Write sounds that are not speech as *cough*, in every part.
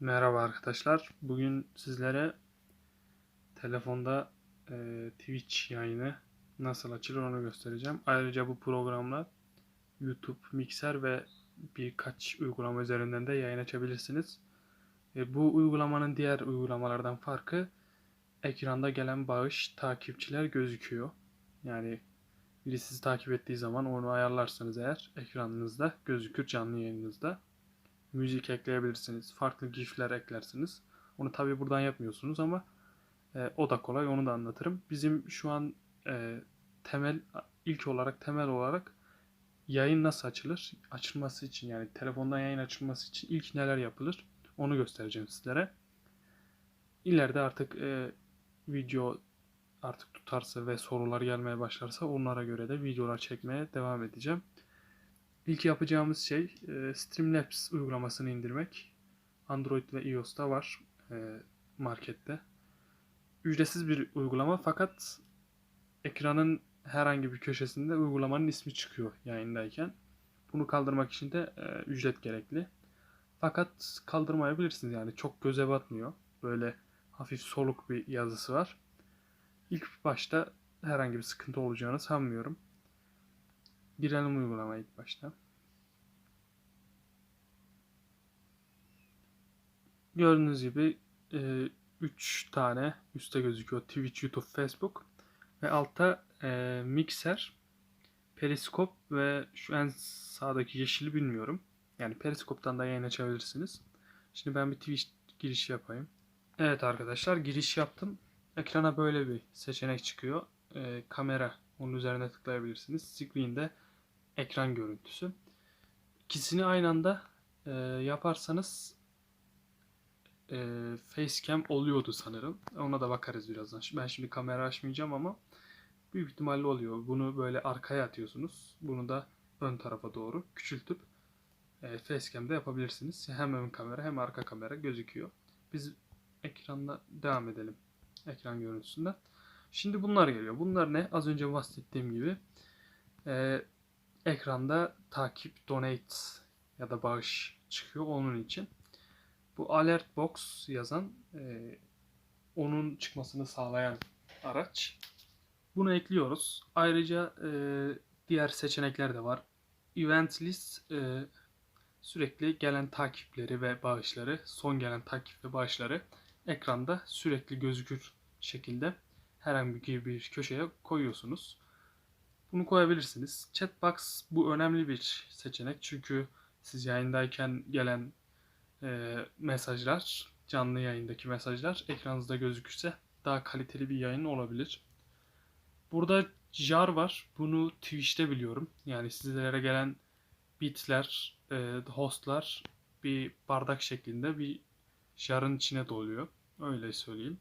Merhaba arkadaşlar. Bugün sizlere telefonda e, Twitch yayını nasıl açılır onu göstereceğim. Ayrıca bu programla YouTube, Mixer ve birkaç uygulama üzerinden de yayın açabilirsiniz. E, bu uygulamanın diğer uygulamalardan farkı ekranda gelen bağış takipçiler gözüküyor. Yani biri sizi takip ettiği zaman onu ayarlarsanız eğer ekranınızda gözükür canlı yayınınızda müzik ekleyebilirsiniz. Farklı gifler eklersiniz. Onu tabi buradan yapmıyorsunuz ama e, o da kolay. Onu da anlatırım. Bizim şu an e, temel ilk olarak temel olarak yayın nasıl açılır? Açılması için yani telefondan yayın açılması için ilk neler yapılır? Onu göstereceğim sizlere. İleride artık e, video artık tutarsa ve sorular gelmeye başlarsa onlara göre de videolar çekmeye devam edeceğim. İlk yapacağımız şey e, Streamlabs uygulamasını indirmek. Android ve iOS'ta var e, markette. Ücretsiz bir uygulama fakat ekranın herhangi bir köşesinde uygulamanın ismi çıkıyor yayındayken. Bunu kaldırmak için de e, ücret gerekli. Fakat kaldırmayabilirsiniz yani çok göze batmıyor. Böyle hafif soluk bir yazısı var. İlk başta herhangi bir sıkıntı olacağını sanmıyorum. Girelim uygulamaya ilk başta. Gördüğünüz gibi 3 e, tane üstte gözüküyor. Twitch, YouTube, Facebook. Ve altta e, Mixer, Periskop ve şu en sağdaki yeşili bilmiyorum. Yani Periskop'tan da yayın açabilirsiniz. Şimdi ben bir Twitch giriş yapayım. Evet arkadaşlar giriş yaptım. Ekrana böyle bir seçenek çıkıyor. E, kamera onun üzerine tıklayabilirsiniz. Screen'de ekran görüntüsü. İkisini aynı anda e, yaparsanız e, facecam oluyordu sanırım. Ona da bakarız birazdan. Ben şimdi kamera açmayacağım ama büyük ihtimalle oluyor. Bunu böyle arkaya atıyorsunuz. Bunu da ön tarafa doğru küçültüp e, facecam'de yapabilirsiniz. Hem ön kamera hem arka kamera gözüküyor. Biz ekranda devam edelim. Ekran görüntüsünde. Şimdi bunlar geliyor. Bunlar ne? Az önce bahsettiğim gibi e, ekranda takip, donate ya da bağış çıkıyor onun için. Bu alert box yazan e, onun çıkmasını sağlayan araç. Bunu ekliyoruz. Ayrıca e, diğer seçenekler de var. Event list e, sürekli gelen takipleri ve bağışları, son gelen takip ve bağışları ekranda sürekli gözükür şekilde herhangi bir köşeye koyuyorsunuz. Bunu koyabilirsiniz. Chatbox bu önemli bir seçenek çünkü siz yayındayken gelen e, mesajlar, canlı yayındaki mesajlar ekranınızda gözükürse daha kaliteli bir yayın olabilir. Burada jar var. Bunu Twitch'te biliyorum. Yani sizlere gelen bitler, e, hostlar bir bardak şeklinde bir jarın içine doluyor. Öyle söyleyeyim.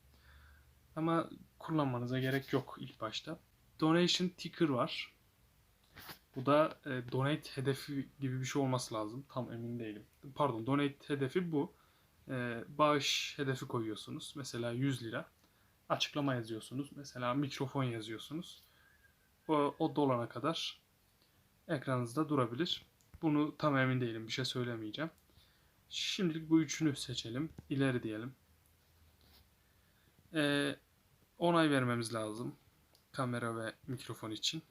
Ama kullanmanıza gerek yok ilk başta. Donation ticker var. Bu da e, donate hedefi gibi bir şey olması lazım. Tam emin değilim. Pardon donate hedefi bu. E, bağış hedefi koyuyorsunuz. Mesela 100 lira. Açıklama yazıyorsunuz. Mesela mikrofon yazıyorsunuz. O, o dolana kadar ekranınızda durabilir. Bunu tam emin değilim. Bir şey söylemeyeceğim. Şimdilik bu üçünü seçelim. İleri diyelim. E, onay vermemiz lazım kamera ve mikrofon için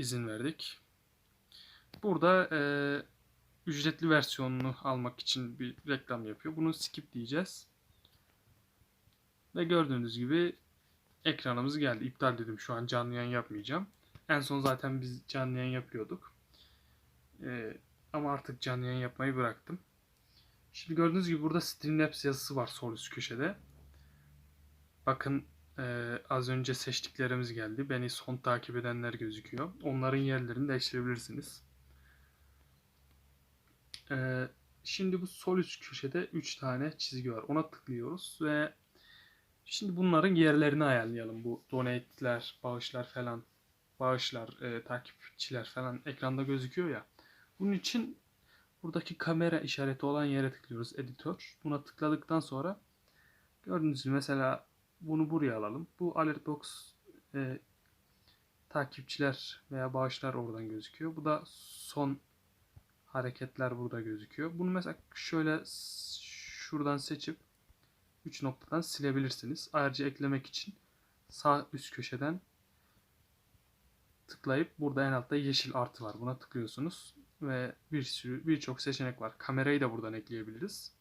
izin verdik. Burada e, ücretli versiyonunu almak için bir reklam yapıyor. Bunu skip diyeceğiz. Ve gördüğünüz gibi ekranımız geldi. İptal dedim şu an canlı yayın yapmayacağım. En son zaten biz canlı yayın yapıyorduk. E, ama artık canlı yayın yapmayı bıraktım. Şimdi gördüğünüz gibi burada Streamlabs yazısı var sol üst köşede. Bakın ee, az önce seçtiklerimiz geldi. Beni son takip edenler gözüküyor. Onların yerlerini değiştirebilirsiniz. Ee, şimdi bu sol üst köşede 3 tane çizgi var. Ona tıklıyoruz ve şimdi bunların yerlerini ayarlayalım. Bu donate'ler, bağışlar falan, bağışlar, e, takipçiler falan ekranda gözüküyor ya. Bunun için buradaki kamera işareti olan yere tıklıyoruz. Editör. Buna tıkladıktan sonra gördüğünüz gibi mesela bunu buraya alalım. Bu alert box e, takipçiler veya bağışlar oradan gözüküyor. Bu da son hareketler burada gözüküyor. Bunu mesela şöyle şuradan seçip 3 noktadan silebilirsiniz. Ayrıca eklemek için sağ üst köşeden tıklayıp burada en altta yeşil artı var. Buna tıklıyorsunuz ve bir sürü birçok seçenek var. Kamerayı da buradan ekleyebiliriz.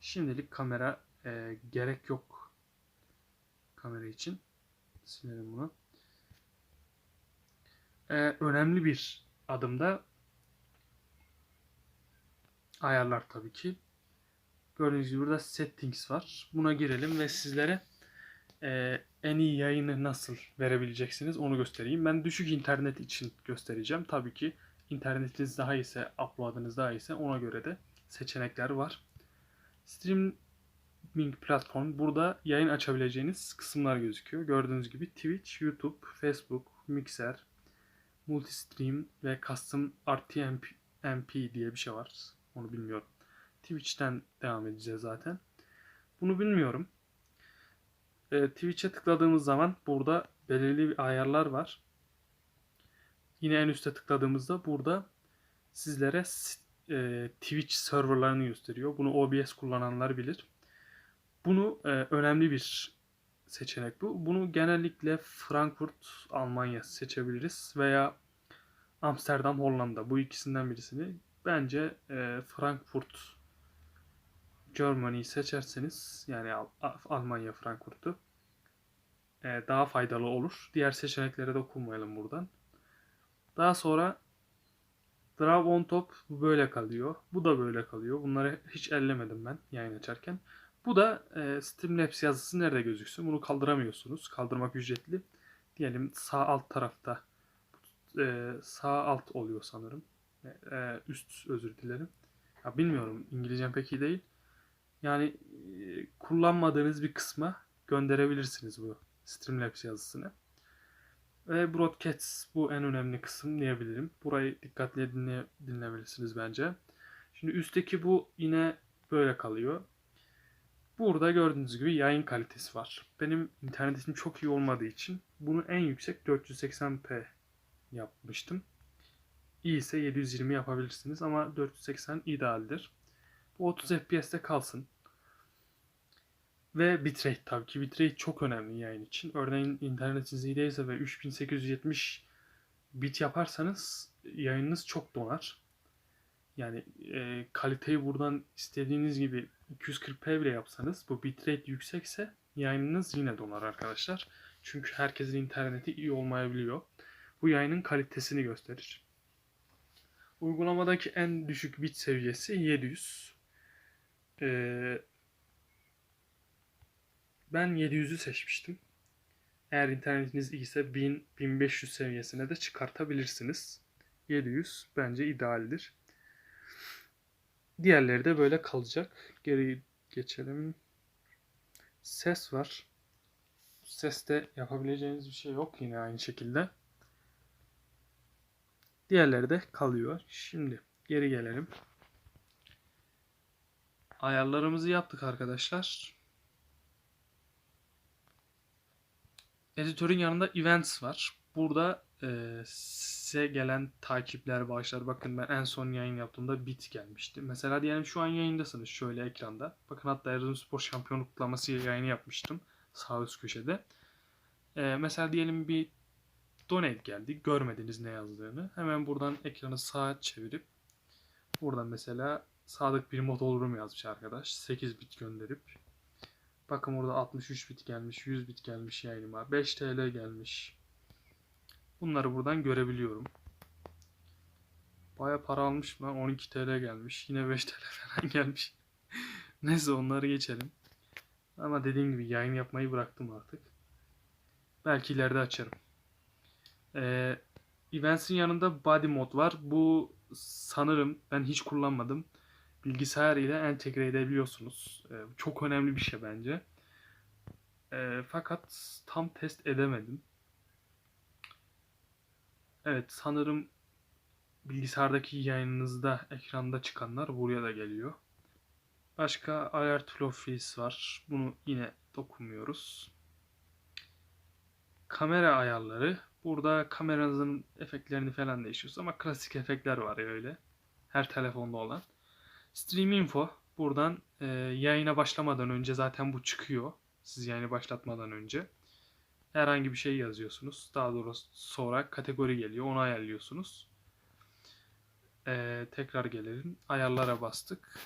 Şimdilik kamera e, gerek yok kamera için. Silelim bunu. E, önemli bir adımda ayarlar tabii ki. Gördüğünüz gibi burada settings var. Buna girelim ve sizlere e, en iyi yayını nasıl verebileceksiniz onu göstereyim. Ben düşük internet için göstereceğim. Tabii ki internetiniz daha iyiyse, uploadınız daha iyiyse ona göre de seçenekler var. Streaming platform burada yayın açabileceğiniz kısımlar gözüküyor. Gördüğünüz gibi Twitch, YouTube, Facebook, Mixer, Multistream ve Custom RTMP MP diye bir şey var. Onu bilmiyorum. Twitch'ten devam edeceğiz zaten. Bunu bilmiyorum. E, Twitch'e tıkladığımız zaman burada belirli bir ayarlar var. Yine en üstte tıkladığımızda burada sizlere e, Twitch serverlarını gösteriyor. Bunu OBS kullananlar bilir. Bunu e, önemli bir seçenek bu. Bunu genellikle Frankfurt, Almanya seçebiliriz veya Amsterdam, Hollanda. Bu ikisinden birisini. Bence e, Frankfurt, Germany'yi seçerseniz yani Al- Almanya, Frankfurt'u e, daha faydalı olur. Diğer seçeneklere dokunmayalım buradan. Daha sonra Draw on top böyle kalıyor. Bu da böyle kalıyor. Bunları hiç ellemedim ben yayın açarken. Bu da e, Streamlabs yazısı nerede gözüksün? Bunu kaldıramıyorsunuz. Kaldırmak ücretli. Diyelim sağ alt tarafta e, sağ alt oluyor sanırım. E, üst özür dilerim. Ya bilmiyorum İngilizcem pek iyi değil. Yani e, kullanmadığınız bir kısma gönderebilirsiniz bu Streamlabs yazısını. Ve broadcast bu en önemli kısım diyebilirim. Burayı dikkatle dinle, dinlemelisiniz bence. Şimdi üstteki bu yine böyle kalıyor. Burada gördüğünüz gibi yayın kalitesi var. Benim internetim çok iyi olmadığı için bunu en yüksek 480p yapmıştım. İyi ise 720 yapabilirsiniz ama 480 idealdir. Bu 30 FPS'te kalsın. Ve bitrate tabii ki. Bitrate çok önemli yayın için. Örneğin internetiniz iyi değilse ve 3870 bit yaparsanız yayınınız çok donar. Yani e, kaliteyi buradan istediğiniz gibi 240p bile yapsanız bu bitrate yüksekse yayınınız yine donar arkadaşlar. Çünkü herkesin interneti iyi olmayabiliyor. Bu yayının kalitesini gösterir. Uygulamadaki en düşük bit seviyesi 700. Ee, ben 700'ü seçmiştim. Eğer internetiniz iyiyse 1000-1500 seviyesine de çıkartabilirsiniz. 700 bence idealdir. Diğerleri de böyle kalacak. Geri geçelim. Ses var. Seste yapabileceğiniz bir şey yok yine aynı şekilde. Diğerleri de kalıyor. Şimdi geri gelelim. Ayarlarımızı yaptık arkadaşlar. Editörün yanında events var. Burada e, size gelen takipler, bağışlar. Bakın ben en son yayın yaptığımda bit gelmişti. Mesela diyelim şu an yayındasınız şöyle ekranda. Bakın hatta Erzurumspor şampiyonluk kutlaması yayını yapmıştım. Sağ üst köşede. E, mesela diyelim bir donate geldi. Görmediniz ne yazdığını. Hemen buradan ekranı sağa çevirip buradan mesela Sadık bir mod olurum yazmış arkadaş. 8 bit gönderip bakın burada 63 bit gelmiş, 100 bit gelmiş yayınıma. 5 TL gelmiş. Bunları buradan görebiliyorum. Baya para almış lan 12 TL gelmiş. Yine 5 TL *laughs* falan gelmiş. Neyse onları geçelim. Ama dediğim gibi yayın yapmayı bıraktım artık. Belki ileride açarım. Ee, Events'in yanında Body Mod var. Bu sanırım ben hiç kullanmadım. Bilgisayar ile entegre edebiliyorsunuz. Ee, çok önemli bir şey bence. Ee, fakat tam test edemedim. Evet sanırım bilgisayardaki yayınınızda ekranda çıkanlar buraya da geliyor. Başka alert flow var. Bunu yine dokunmuyoruz. Kamera ayarları. Burada kameranızın efektlerini falan değişiyorsunuz ama klasik efektler var ya öyle. Her telefonda olan. Stream info. buradan e, yayına başlamadan önce zaten bu çıkıyor. Siz yayını başlatmadan önce. Herhangi bir şey yazıyorsunuz. Daha doğrusu sonra kategori geliyor. Onu ayarlıyorsunuz. E, tekrar gelelim. Ayarlara bastık.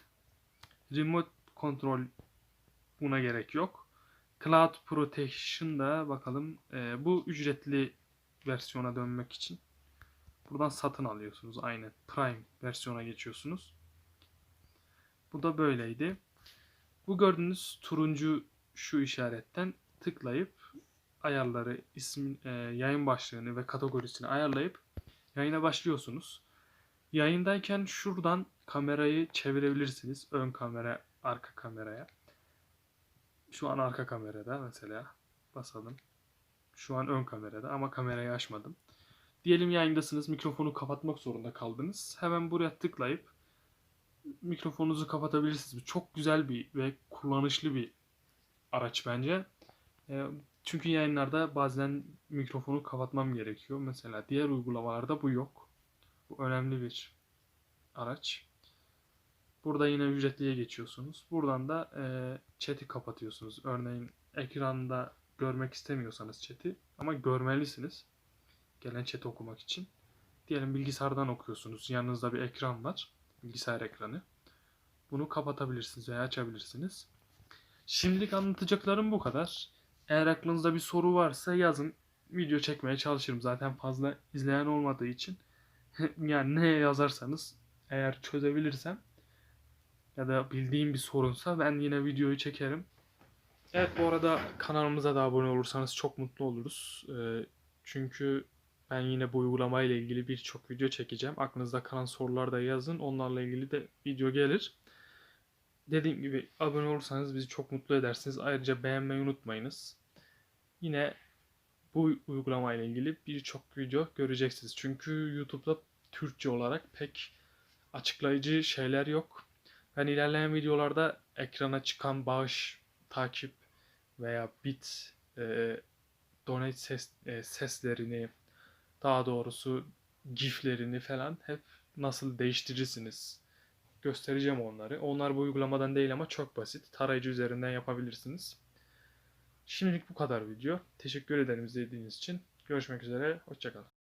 Remote kontrol buna gerek yok. Cloud Protection'da bakalım. e, bu ücretli versiyona dönmek için buradan satın alıyorsunuz. Aynen. Prime versiyona geçiyorsunuz. Bu da böyleydi. Bu gördüğünüz turuncu şu işaretten tıklayıp ayarları, ismin, e, yayın başlığını ve kategorisini ayarlayıp yayına başlıyorsunuz. Yayındayken şuradan kamerayı çevirebilirsiniz. Ön kamera, arka kameraya. Şu an arka kamerada mesela. Basalım. Şu an ön kamerada ama kamerayı açmadım. Diyelim yayındasınız, mikrofonu kapatmak zorunda kaldınız. Hemen buraya tıklayıp mikrofonunuzu kapatabilirsiniz. Bu Çok güzel bir ve kullanışlı bir araç bence. Çünkü yayınlarda bazen mikrofonu kapatmam gerekiyor. Mesela diğer uygulamalarda bu yok. Bu önemli bir araç. Burada yine ücretliye geçiyorsunuz. Buradan da e, chat'i kapatıyorsunuz. Örneğin ekranda görmek istemiyorsanız chat'i ama görmelisiniz. Gelen chat'i okumak için. Diyelim bilgisayardan okuyorsunuz. Yanınızda bir ekran var. Bilgisayar ekranı. Bunu kapatabilirsiniz veya açabilirsiniz. Şimdilik anlatacaklarım bu kadar. Eğer aklınızda bir soru varsa yazın. Video çekmeye çalışırım. Zaten fazla izleyen olmadığı için. *laughs* yani ne yazarsanız eğer çözebilirsem ya da bildiğim bir sorunsa ben yine videoyu çekerim. Evet bu arada kanalımıza da abone olursanız çok mutlu oluruz. Ee, çünkü ben yine bu uygulama ile ilgili birçok video çekeceğim. Aklınızda kalan sorular da yazın. Onlarla ilgili de video gelir. Dediğim gibi abone olursanız bizi çok mutlu edersiniz. Ayrıca beğenmeyi unutmayınız. Yine bu uygulama ile ilgili birçok video göreceksiniz. Çünkü YouTube'da Türkçe olarak pek açıklayıcı şeyler yok. Ben ilerleyen videolarda ekrana çıkan bağış, takip veya bit, e, donate ses, e, seslerini, daha doğrusu giflerini falan hep nasıl değiştirirsiniz göstereceğim onları. Onlar bu uygulamadan değil ama çok basit. Tarayıcı üzerinden yapabilirsiniz. Şimdilik bu kadar video. Teşekkür ederim izlediğiniz için. Görüşmek üzere. Hoşçakalın.